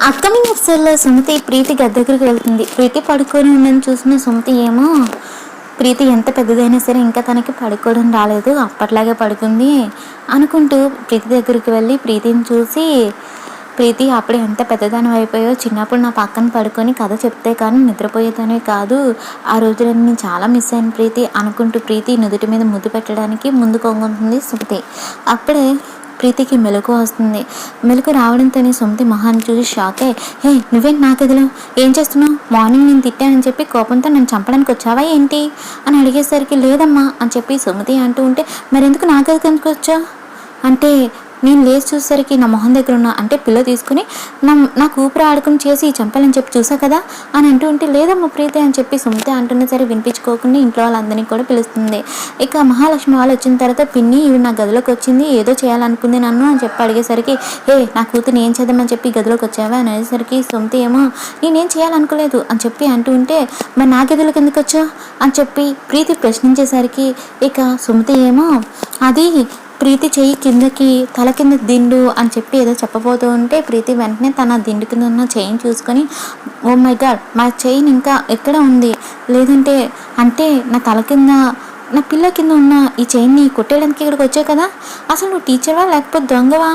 Upcoming ఎపిసోడ్లో సుమతి ప్రీతి గది దగ్గరికి వెళ్తుంది. ప్రీతి పడుకొని ఉందని చూసిన సుమతి ఏమో ప్రీతి ఎంత పెద్దదైనా సరే ఇంకా తనకి పడుకోవడం రాలేదు అప్పట్లాగే పడుకుంది అనుకుంటూ ప్రీతి దగ్గరికి వెళ్ళి ప్రీతిని చూసి ప్రీతి అప్పుడే ఎంత పెద్దదానం అయిపోయో చిన్నప్పుడు నా పక్కన పడుకొని కథ చెప్తే కానీ నిద్రపోయేదానే కాదు. ఆ రోజులను నేను చాలా మిస్ అయ్యాను ప్రీతి అనుకుంటూ ప్రీతి నుదుటి మీద ముద్దు పెట్టడానికి ముందు కొంగుంటుంది సుమతి. అప్పుడే ప్రీతికి మెలకు వస్తుంది. మెలకు రావడంతోనే సుమతి మొహాన్ని చూసి షాక్. అయ్యి హే నువ్వేంటి నా గదిలో ఏం చేస్తున్నావు? మార్నింగ్ నేను తిట్టానని చెప్పి కోపంతో నన్ను చంపడానికి వచ్చావా ఏంటి? అని అడిగేసరికి లేదమ్మా అని చెప్పి సుమతి అంటూ ఉంటే మరెందుకు నా గదికి వచ్చావు? అంటే నేను లేచి చూసేసరికి నా మొహం దగ్గర ఉన్న అంటే పిల్ల తీసుకుని నా నాకు ఊపిరి ఆడుకుని చేసి చంపాలని చెప్పి చూసా కదా? అని అంటూ ఉంటే లేదమ్మా ప్రీతి అని చెప్పి సుమిత అంటున్న సరే వినిపించుకోకుండా ఇంట్లో వాళ్ళందరినీ కూడా పిలుస్తుంది. ఇక మహాలక్ష్మి వాళ్ళు వచ్చిన తర్వాత పిన్ని ఇవి నా గదిలోకి వచ్చింది ఏదో చేయాలనుకుంది నన్ను అని చెప్పి అడిగేసరికి ఏ నా కూతురు ఏం చేద్దామని చెప్పి గదిలోకి వచ్చావా? అని అనేసరికి సుమిత ఏమో నేనేం చేయాలనుకోలేదు. అని చెప్పి అంటూ ఉంటే మరి నా గదిలోకి ఎందుకు వచ్చావు? అని చెప్పి ప్రీతి ప్రశ్నించేసరికి ఇక సుమతి ఏమో అది ప్రీతి చెయ్యి కిందకి తల కింద దిండు అని చెప్పి ఏదో చెప్పబోతూ ఉంటే ప్రీతి వెంటనే తన దిండు కింద ఉన్న చెయ్యిని చూసుకొని ఓ మై గాడ్ మా చెయ్యి ఇంకా ఎక్కడ ఉంది? లేదంటే అంటే నా తల కింద నా పిల్ల కింద ఉన్న ఈ చైన్ని కొట్టేయడానికి ఇక్కడికి వచ్చావు కదా? అసలు నువ్వు టీచర్వా లేకపోతే దొంగవా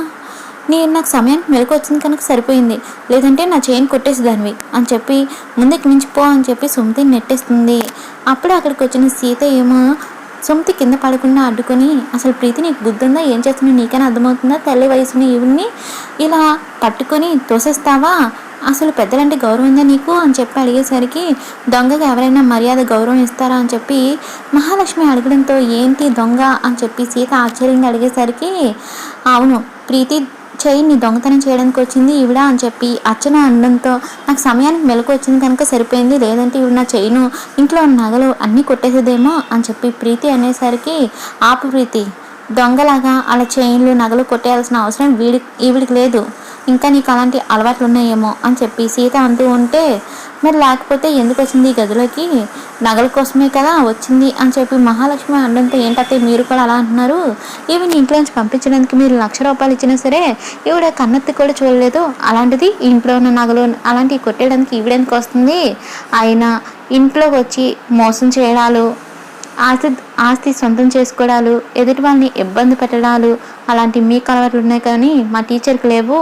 నేను నాకు సమయానికి మెలకు వచ్చింది కనుక సరిపోయింది. లేదంటే నా చైన్ కొట్టేసేదానివి అని చెప్పి ముందుకు మించిపో అని చెప్పి సుమతి నెట్టేస్తుంది. అప్పుడు అక్కడికి వచ్చిన సీత ఏమో సుమతి కింద పడకుండా అడ్డుకొని అసలు ప్రీతి నీకు బుద్ధుందా? ఏం చేస్తున్నావు? నీకైనా అర్థమవుతుందా? తల్లి వయసుని ఈవిడ్ని ఇలా పట్టుకొని తోసేస్తావా? అసలు పెద్దలంటే గౌరవం ఉందా నీకు? అని చెప్పి అడిగేసరికి దొంగగా ఎవరైనా మర్యాద గౌరవం ఇస్తారా? అని చెప్పి మహాలక్ష్మి అడగడంతో ఏంటి దొంగ? అని చెప్పి సీత ఆశ్చర్యంగా అడిగేసరికి అవును ప్రీతి చైన్ని దొంగతనం చేయడానికి వచ్చింది ఈవిడ అని చెప్పి అర్చన అనడంతో నాకు సమయానికి మెలకు వచ్చింది కనుక సరిపోయింది. లేదంటే ఈవిడ నా చైను ఇంట్లో ఉన్న నగలు అన్నీ కొట్టేసేదేమో అని చెప్పి ప్రీతి అనేసరికి ఆపు ప్రీతి దొంగలాగా అలా చైన్లు నగలు కొట్టేయాల్సిన అవసరం వీడి ఈవిడికి లేదు. ఇంకా నీకు అలాంటి అలవాట్లు ఉన్నాయేమో అని చెప్పి సీత అంటూ ఉంటే మరి లేకపోతే ఎందుకు వచ్చింది ఈ గదిలోకి? నగల కోసమే కదా వచ్చింది అని చెప్పి మహాలక్ష్మి అనడంతో ఏంటంటే మీరు కూడా అలా అంటున్నారు? ఈవిని ఇంట్లో నుంచి పంపించడానికి మీరు లక్ష రూపాయలు ఇచ్చినా సరే ఈవిడ కన్నెత్తి కూడా చూడలేదు. అలాంటిది ఇంట్లో ఉన్న నగలు అలాంటివి కొట్టేయడానికి ఈవిడెందుకు వస్తుంది? ఆయన ఇంట్లోకి వచ్చి మోసం చేయడాలు ఆస్తి ఆస్తి సొంతం చేసుకోవడాలు ఎదుటి వాళ్ళని ఇబ్బంది పెట్టడాలు అలాంటి మీకు అలవాట్లు ఉన్నాయి కానీ మా టీచర్కి లేవు.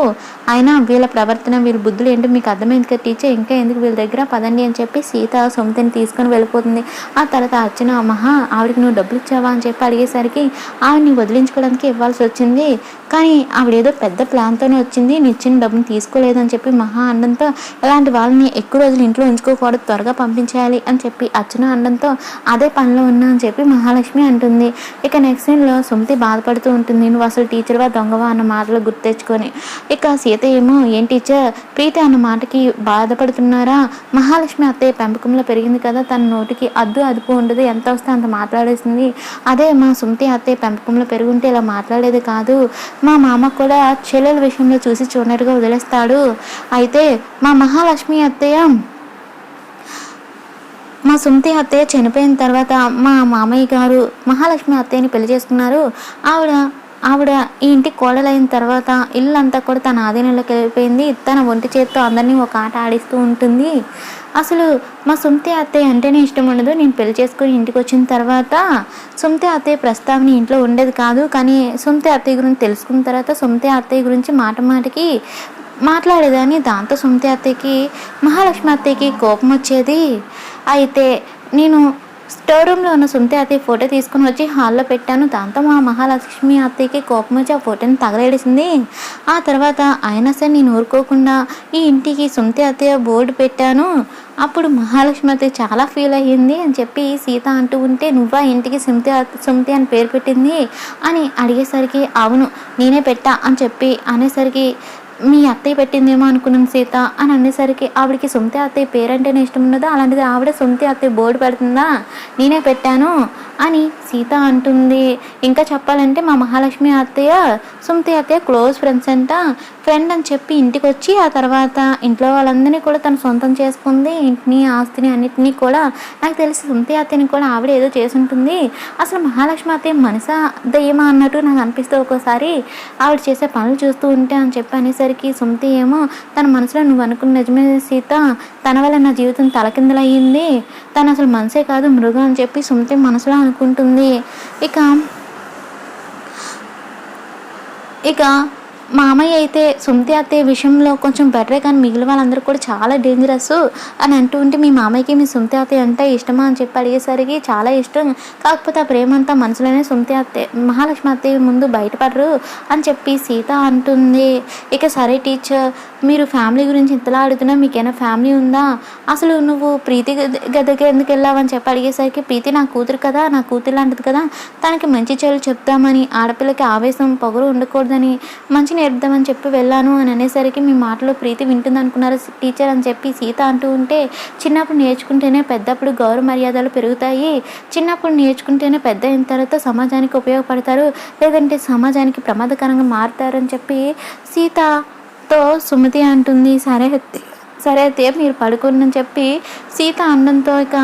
అయినా వీళ్ళ ప్రవర్తన వీళ్ళ బుద్ధులు ఏంటో మీకు అర్థమైంది కదా టీచర్ ఇంకా ఎందుకు వీళ్ళ దగ్గర పదండి అని చెప్పి సీత సొంతని తీసుకొని వెళ్ళిపోతుంది. ఆ తర్వాత అర్చన మహా ఆవిడకి నువ్వు డబ్బులు ఇచ్చావా? అని చెప్పి అడిగేసరికి ఆవిడని వదిలించుకోవడానికి ఇవ్వాల్సి వచ్చింది. కానీ ఆవిడ ఏదో పెద్ద ప్లాన్తోనే వచ్చింది. నిచ్చిన ఇచ్చిన డబ్బుని తీసుకోలేదని చెప్పి మహా అనడంతో ఇలాంటి వాళ్ళని ఎక్కువ రోజులు ఇంట్లో ఉంచుకోకూడదు. త్వరగా పంపించేయాలి అని చెప్పి అర్చన అనడంతో అదే పనిలో ఉన్నా అని చెప్పి మహా మహాలక్ష్మి అంటుంది. ఇక నెక్స్ట్ సీన్లో సుమతి బాధపడుతూ ఉంటుంది. నువ్వు అసలు టీచర్వా దొంగవా అన్న మాటలు గుర్తు తెచ్చుకొని. ఇక సీత ఏమో ఏం టీచర్ ప్రీతి అన్న మాటకి బాధపడుతున్నారా? మహాలక్ష్మి అత్తయ్య పెంపకంలో పెరిగింది కదా తన నోటికి అద్దు అదుపు ఉండదు. ఎంత వస్తే అంత మాట్లాడేసింది. అదే మా సుమతి అత్తయ్య పెంపకంలో పెరుగుంటే ఇలా మాట్లాడేది కాదు. మా మామ కూడా చెల్లెల విషయంలో చూసి చూడనట్టుగా వదిలేస్తాడు. అయితే మా మహాలక్ష్మి అత్తయ్య మా సుమతి అత్తయ్య చనిపోయిన తర్వాత మా మామయ్య గారు మహాలక్ష్మి అత్తయ్యని పెళ్ళి చేసుకున్నారు. ఆవిడ ఆవిడ ఈ ఇంటి కోడలైన తర్వాత ఇల్లు అంతా కూడా తన ఆధీనంలోకి వెళ్ళిపోయింది. తన ఒంటి చేత్తో అందరినీ ఒక ఆట ఆడిస్తూ ఉంటుంది. అసలు మా సుమతి అత్తయ్య అంటేనే ఇష్టం ఉండదు. నేను పెళ్ళి చేసుకుని ఇంటికి వచ్చిన తర్వాత సుమతి అత్తయ్య ప్రస్తావన ఇంట్లో ఉండేది కాదు. కానీ సుమతి అత్తయ్య గురించి తెలుసుకున్న తర్వాత సుమతి అత్తయ్య గురించి మాట మాటకి మాట్లాడేదాన్ని దాంతో సుమతి అత్తయ్యకి మహాలక్ష్మి అత్తయ్యకి కోపం వచ్చేది. అయితే నేను స్టోర్ రూమ్లో ఉన్న సుమతి అత్తయ్య ఫోటో తీసుకుని వచ్చి హాల్లో పెట్టాను. దాంతో మా మహాలక్ష్మి అత్తయ్యకి కోపం వచ్చి ఆ ఫోటోని తగలేడిసింది. ఆ తర్వాత అయినా సరే నేను ఊరుకోకుండా ఈ ఇంటికి సుమతి అత్తయ్య బోర్డు పెట్టాను. అప్పుడు మహాలక్ష్మి అత్తయ్య చాలా ఫీల్ అయ్యింది అని చెప్పి సీత అంటూ ఉంటే నువ్వా ఇంటికి సుమతి అత్త- సుమతి అని పేరు పెట్టింది? అని అడిగేసరికి అవును నేనే పెట్టా అని చెప్పి అనేసరికి మీ అత్తయ్య పెట్టిందేమో అనుకున్నాం సీత అని అనేసరికి ఆవిడకి సొంత అత్తయ్య పేరంటేనే ఇష్టం ఉన్నదో అలాంటిది ఆవిడ సొంత అత్తయ్య బోర్డు పెడుతుందా? నేనే పెట్టాను అని సీత అంటుంది. ఇంకా చెప్పాలంటే మా మహాలక్ష్మి అత్తయ్య సుమతి అత్తయ్య క్లోజ్ ఫ్రెండ్స్ అంట. ఫ్రెండ్ అని చెప్పి ఇంటికి వచ్చి ఆ తర్వాత ఇంట్లో వాళ్ళందరినీ కూడా తను సొంతం చేసుకుంది. ఇంటిని ఆస్తిని అన్నిటినీ కూడా నాకు తెలిసి సుమతి అత్తని కూడా ఆవిడ ఏదో చేసి ఉంటుంది అసలు మహాలక్ష్మి అత్తయ్య మనసా దయ్యమా అన్నట్టు నాకు అనిపిస్తే ఒక్కోసారి ఆవిడ చేసే పనులు చూస్తూ ఉంటే అని చెప్పి అనేసరికి అడిగేసరికి సుమతి ఏమో తన మనసులో నువ్వు అనుకున్న నిజమే సీత. తన వల్ల నా జీవితం తలకిందలయ్యింది. తను అసలు మనసే కాదు మృగం అని చెప్పి సుమతి మనసులో అనుకుంటుంది. ఇక ఇక మామయ్య అయితే సుమతి అత్తయ్య విషయంలో కొంచెం బెటరే కానీ మిగిలిన వాళ్ళందరూ కూడా చాలా డేంజరస్ అని అంటూ ఉంటే మీ మామయ్యకి మీ సుమతి అత్తయ్య అంటే ఇష్టమా అని చెప్పి అడిగేసరికి చాలా ఇష్టం. కాకపోతే ఆ ప్రేమ అంతా మనసులోనే సుమతి అత్తయ్య మహాలక్ష్మి అత్తయ్య ముందు బయటపడరు అని చెప్పి సీత అంటుంది. ఇక సరే టీచర్ మీరు ఫ్యామిలీ గురించి ఇంతలా అడుగుతున్నా మీకైనా ఫ్యామిలీ ఉందా? అసలు నువ్వు ప్రీతి గదికి ఎందుకు వెళ్ళావని చెప్పి అడిగేసరికి ప్రీతి నా కూతురు కదా నా కూతురు లాంటిది కదా తనకి మంచి చెడు చెప్తామని ఆడపిల్లకి ఆవేశం పొగరు ఉండకూడదని మంచి నేర్పుదామని చెప్పి వెళ్ళాను అని అనేసరికి మీ మాటలో ప్రీతి వింటుంది అనుకున్నారు టీచర్ అని చెప్పి సీత అంటూ ఉంటే చిన్నప్పుడు నేర్చుకుంటేనే పెద్దప్పుడు గౌరవ మర్యాదలు పెరుగుతాయి చిన్నప్పుడు నేర్చుకుంటేనే పెద్ద అయిన తర్వాత సమాజానికి ఉపయోగపడతారు లేదంటే సమాజానికి ప్రమాదకరంగా మారుతారని చెప్పి సీత సీతతో సుమతి అంటుంది సరే సరే అయితే మీరు పడుకోండి చెప్పి సీత అండంతో ఇక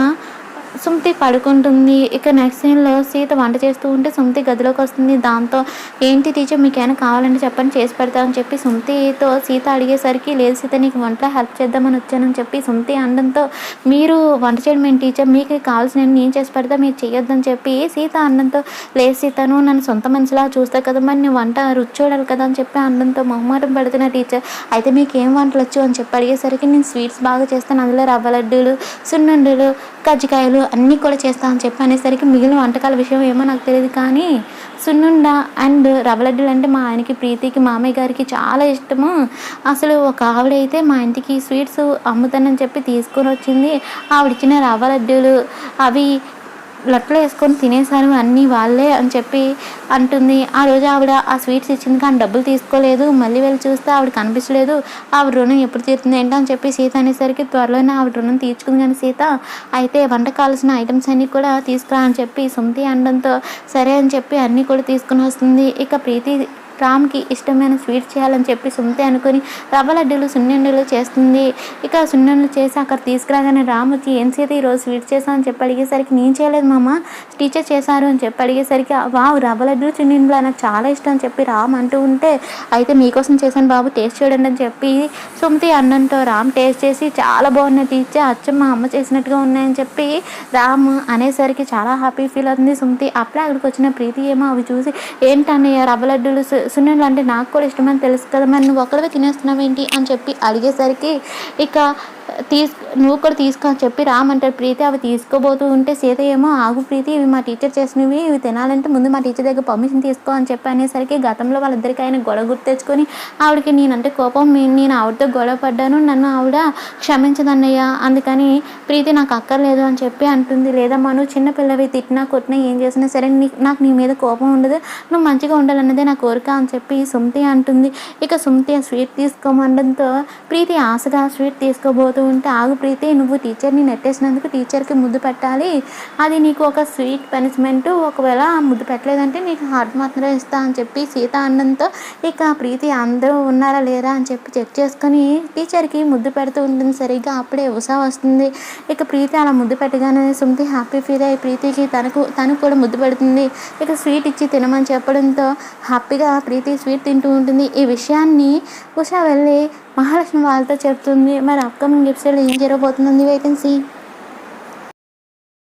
సుమతి పడుకుంటుంది. ఇక నెక్స్ట్ సీన్లో సీత వంట చేస్తూ ఉంటే సుమతి గదిలోకి వస్తుంది. దాంతో ఏంటి టీచర్ మీకు ఏమైనా కావాలంటే చెప్పండి చేసి పెడతామని చెప్పి సుమతితో సీత అడిగేసరికి లేదు సీత నీకు వంటలో హెల్ప్ చేద్దామని వచ్చానని చెప్పి సుమతి అనడంతో మీరు వంట చేయడం ఏంటి టీచర్? మీకు కావాల్సిన నేను చేసి పెడతా మీరు చేయొద్దని చెప్పి సీత అనడంతో లేదు సీతను నన్ను సొంత మనిషిలా చూస్తా కదా మరి నేను వంట రుచి చూడాలి కదా అని చెప్పి అనడంతో మొహమాటం పడుతున్న టీచర్ అయితే మీకు ఏం వంటలు వచ్చు అని చెప్పి అడిగేసరికి నేను స్వీట్స్ బాగా చేస్తాను అందులో రవ్వ లడ్డూలు సున్నుండలు కజ్జికాయలు అన్నీ కూడా చేస్తా అని చెప్పి అనేసరికి మిగిలిన వంటకాల విషయం ఏమో నాకు తెలియదు. కానీ సున్నుండ అండ్ రవ్వ లడ్డూలు అంటే మా ఆయనకి ప్రీతికి మామయ్య గారికి చాలా ఇష్టము. అసలు ఒక ఆవిడ అయితే మా ఇంటికి స్వీట్స్ అమ్ముతానని చెప్పి తీసుకొని వచ్చింది. ఆవిడ రవ్వలడ్డులు రవ్వ లడ్డూలు అవి లొట్టలో వేసుకొని తినేశాను అన్నీ వాళ్ళే అని చెప్పి అంటుంది. ఆ రోజు ఆవిడ ఆ స్వీట్స్ ఇచ్చింది కానీ డబ్బులు తీసుకోలేదు. మళ్ళీ వెళ్ళి చూస్తే ఆవిడ కనిపించలేదు. ఆవిడ రుణం ఎప్పుడు తీరుతుంది ఏంటో అని చెప్పి సీత అనేసరికి త్వరలోనే ఆవిడ రుణం తీర్చుకుంది కానీ సీత అయితే వంట కావాల్సిన ఐటమ్స్ అన్నీ కూడా తీసుకురా అని చెప్పి సుమతి అనడంతో సరే అని చెప్పి అన్నీ కూడా తీసుకుని వస్తుంది. ఇక ప్రీతి రామ్కి ఇష్టమైన స్వీట్ చేయాలని చెప్పి సుమతి అనుకుని రవ్వ లడ్డూలు సున్నుండలు చేస్తుంది. ఇక సున్నెండులు చేసి అక్కడ తీసుకురాగానే రామ్ వచ్చి ఏం చేతి ఈరోజు స్వీట్ చేసావు? అని చెప్పి అడిగేసరికి నేను చేయలేదు మామ టీచర్ చేశారు. అని చెప్పి అడిగేసరికి వావ్ రవ్వ లడ్డూలు సున్నుండలు నాకు చాలా ఇష్టం అని చెప్పి రామ్ అంటూ ఉంటే అయితే మీకోసం చేశాను బాబు టేస్ట్ చూడండి అని చెప్పి సుమతి అన్నంతో రామ్ టేస్ట్ చేసి చాలా బాగున్నాయి టీచర్ అచ్చం మా అమ్మ చేసినట్టుగా ఉన్నాయని చెప్పి రామ్ అనేసరికి చాలా హ్యాపీ ఫీల్ అవుతుంది. సుమతి అప్పుడే అక్కడికి వచ్చిన ప్రీతి ఏమో అవి చూసి ఏంటన్నయ్య రవ్వ లడ్డూలు సున్నుండలు అంటే నాకు కూడా ఇష్టమని తెలుసు కదా మరి నువ్వు ఒకరివే తినేస్తున్నావు ఏంటి అని చెప్పి అడిగేసరికి ఇక తీసు నువ్వు కూడా తీసుకో అని చెప్పి రామంటారు ప్రీతి అవి తీసుకోబోతూ ఉంటే సీత ఏమో ఆగు ప్రీతి ఇవి మా టీచర్ చేసినవి ఇవి తినాలంటే ముందు మా టీచర్ దగ్గర పర్మిషన్ తీసుకో అని చెప్పి అనేసరికి గతంలో వాళ్ళిద్దరికి ఆయన గొడవ గుర్తు తెచ్చుకొని ఆవిడకి నేనంటే కోపం నేను ఆవిడతో గొడవ పడ్డాను నన్ను ఆవిడ క్షమించదన్నయ్య అందుకని ప్రీతి నాకు అక్కర్లేదు అని చెప్పి అంటుంది. లేదమ్మా నువ్వు చిన్న పిల్లవి తిట్టినా కొట్టినా ఏం చేసినా సరే నీ నాకు నీ మీద కోపం ఉండదు నువ్వు మంచిగా ఉండాలన్నదే నా కోరిక అని చెప్పి సుమతి అంటుంది. ఇక సుమతి ఆ స్వీట్ తీసుకోమనడంతో ప్రీతి ఆశగా స్వీట్ తీసుకోబోతూ ఉంటే ఆగు ప్రీతి నువ్వు టీచర్ని నెట్టేసినందుకు టీచర్కి ముద్దు పెట్టాలి. అది నీకు ఒక స్వీట్ పనిష్మెంట్. ఒకవేళ ముద్దు పెట్టలేదంటే నీకు హార్ట్ మాత్రమే ఇస్తా అని చెప్పి సీత అన్నంతో ఇక ప్రీతి అందరూ ఉన్నారా లేరా అని చెప్పి చెక్ చేసుకొని టీచర్కి ముద్దు పెడుతూ ఉంటుంది. సరిగ్గా అప్పుడే ఉషా వస్తుంది. ఇక ప్రీతి అలా ముద్దు పెట్టగానే సుమతి హ్యాపీ ఫీల్ అయ్యి ప్రీతికి తనకు తను కూడా ముద్దు పెడుతుంది. ఇక స్వీట్ ఇచ్చి తినమని చెప్పడంతో హ్యాపీగా ప్రీతి స్వీట్ తింటూ ఉంటుంది. ఈ విషయాన్ని ఉషా వెళ్ళి మహాలక్ష్మి వాళ్ళతో చెప్తుంది మరి అప్కమింగ్ ఎపిసోడ్ ఏం జరగబోతుంది వేకెన్సీ